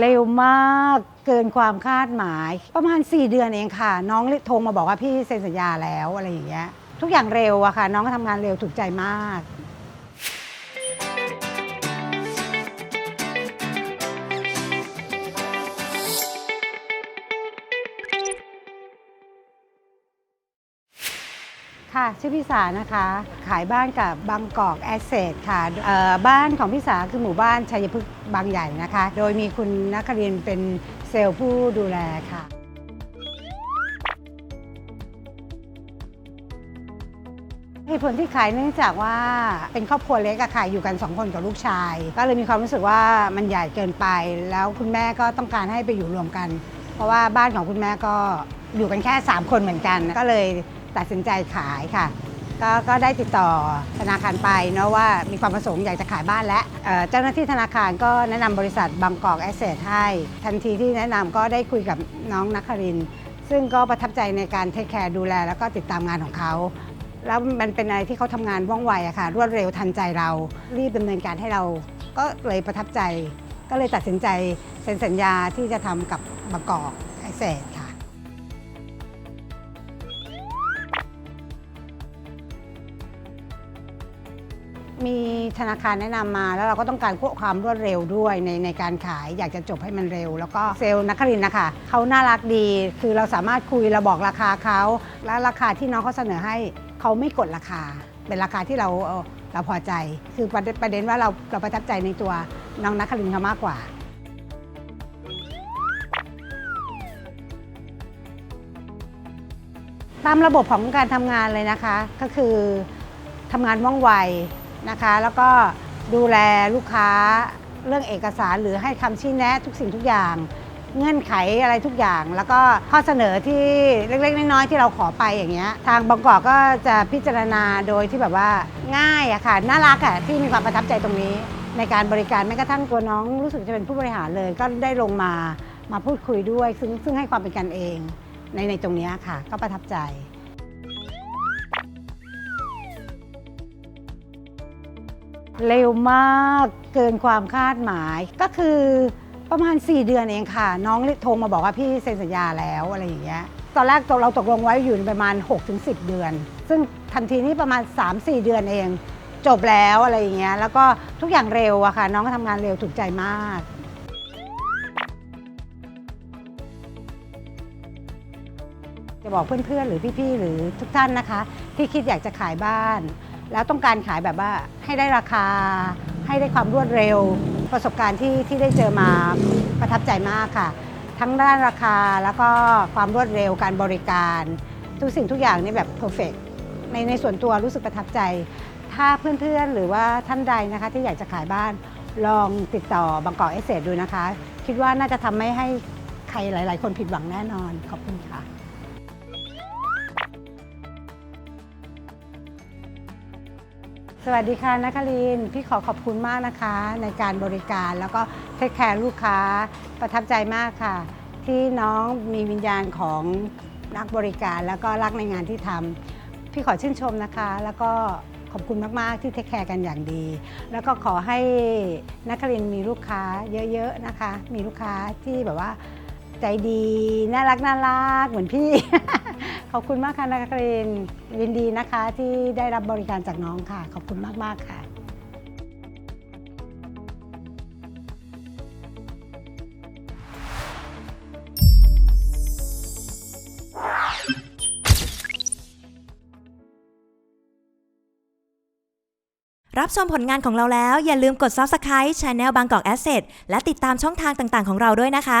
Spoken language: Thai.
เร็วมากเกินความคาดหมาย ประมาณ 4 เดือนเองค่ะ น้องโทรมาบอกว่าพี่เซ็นสัญญาแล้วอะไรอย่างเงี้ยทุกอย่างเร็วอะค่ะ น้องก็ทำงานเร็วถูกใจมาก ค่ะ ชื่อพี่สานะคะ ขายบ้านกับบางกอกแอสเซทค่ะเอ่อบ้านของพี่สาคือหมู่บ้านชัยพฤกษ์บางใหญ่นะคะ โดยมีคุณนักเรียนเป็นเซลล์ผู้ดูแลค่ะ เหตุผลที่ขายเนื่องจากว่าเป็นครอบครัวเล็กอะค่ะอยู่กัน 2 คนกับลูกชาย ก็เลยมีความรู้สึกว่ามันใหญ่เกินไป แล้วคุณแม่ก็ต้องการให้ไปอยู่รวมกัน เพราะว่าบ้านของคุณแม่ก็อยู่กันแค่ 3 คนเหมือนกัน ก็เลย ตัดสินใจขายค่ะก็ก็ได้ติดต่อธนาคารไปเนาะว่ามีความประสงค์อยากจะขายบ้านแล้วเจ้าหน้าที่ธนาคารก็แนะนำบริษัทบางกอกแอสเซทให้ ทันทีที่แนะนำก็ได้คุยกับน้องนักคริน ซึ่งก็ประทับใจในการเทคแคร์ดูแล แล้วก็ติดตามงานของเขาแล้วมันเป็นอะไรที่เขาทำงานว่องไวอะค่ะ รวดเร็วทันใจเรา รีบดำเนินการให้เราก็เลยประทับใจ ก็เลยตัดสินใจเซ็นสัญญาที่จะทำกับบางกอกไอสเซท มีธนาคารแนะนำมาแล้วเราก็ต้องการควบความรวดเร็วด้วยในในการขายอยากจะจบให้มันเร็ว แล้วก็เซลล์นักครินนะคะเขาน่ารักดี คือเราสามารถคุยเราบอกราคาเขาและราคาที่น้องเขาเสนอให้เขาไม่กดราคา เป็นราคาที่เราเราพอใจ คือประเด็นประเด็นว่าเราเราประทับใจในตัวน้องนักครินเขามากกว่าตามระบบของการทำงานเลยนะคะ ก็คือทำงานว่องไว นะคะ แล้วก็ดูแลลูกค้าเรื่องเอกสารหรือให้คำชี้แนะทุกสิ่งทุกอย่าง เงื่อนไขอะไรทุกอย่าง แล้วก็ข้อเสนอที่เล็กๆน้อยๆที่เราขอไปอย่างเงี้ยทางบางกอกก็จะพิจารณาโดยที่แบบว่าง่ายอะค่ะน่ารักอะที่มีความประทับใจตรงนี้ ในการบริการแม้กระทั่งตัวน้องรู้สึกจะเป็นผู้บริหารเลย ก็ได้ลงมามาพูดคุยด้วย ซึ่งซึ่งให้ความเป็นกันเองในในตรงเนี้ยค่ะ ก็ประทับใจ เร็วมากเกินความคาดหมาย ก็คือประมาณ 4 เดือนเองค่ะ น้องโทรมาบอกว่าพี่เซ็นสัญญาแล้วอะไรอย่างเงี้ยตอนแรกเราตกลงไว้อยู่ประมาณ 6-10 เดือน ซึ่งทันทีนี้ประมาณ 3-4 เดือนเอง จบแล้วอะไรอย่างเงี้ยแล้วก็ทุกอย่างเร็วอะค่ะ น้องก็ทำงานเร็วถูกใจมากจะบอกเพื่อนๆ หรือพี่ๆ หรือทุกท่านนะคะ ที่คิดอยากจะขายบ้าน แล้วต้องการขายแบบว่าให้ได้ราคา ให้ได้ความรวดเร็ว ประสบการณ์ที่ที่ได้เจอมาประทับใจมากค่ะ ทั้งด้านราคาแล้วก็ความรวดเร็วการบริการ ทุกสิ่งทุกอย่างนี่แบบเพอร์เฟกในในส่วนตัวรู้สึกประทับใจ ถ้าเพื่อนๆ หรือว่าท่านใดนะคะที่อยากจะขายบ้านลองติดต่อบางกอกเอเซดูนะคะ คิดว่าน่าจะทำให้ให้ใครหลาย ๆ คนผิดหวังแน่นอนขอบคุณค่ะ สวัสดีค่ะนักลินพี่ขอขอบคุณมากนะคะ ในการบริการแล้วก็เทคแคร์ลูกค้าประทับใจมากค่ะ ที่น้องมีวิญญาณของนักบริการแล้วก็รักในงานที่ทำพี่ขอชื่นชมนะคะ แล้วก็ขอบคุณมากๆที่เทคแคร์กันอย่างดี แล้วก็ขอให้นักลินมีลูกค้าเยอะๆนะคะ มีลูกค้าที่แบบว่า ใจดี น่ารักน่ารักเหมือนพี่ ขอบคุณมากค่ะนักเรียนยินดีนะคะที่ได้รับบริการจากน้องค่ะ ขอบคุณมาก ๆ ค่ะรับชมผลงานของเราแล้วอย่าลืมกด Subscribe Channel บางกอก Asset และติดตามช่องทางต่างๆ ของเราด้วยนะคะ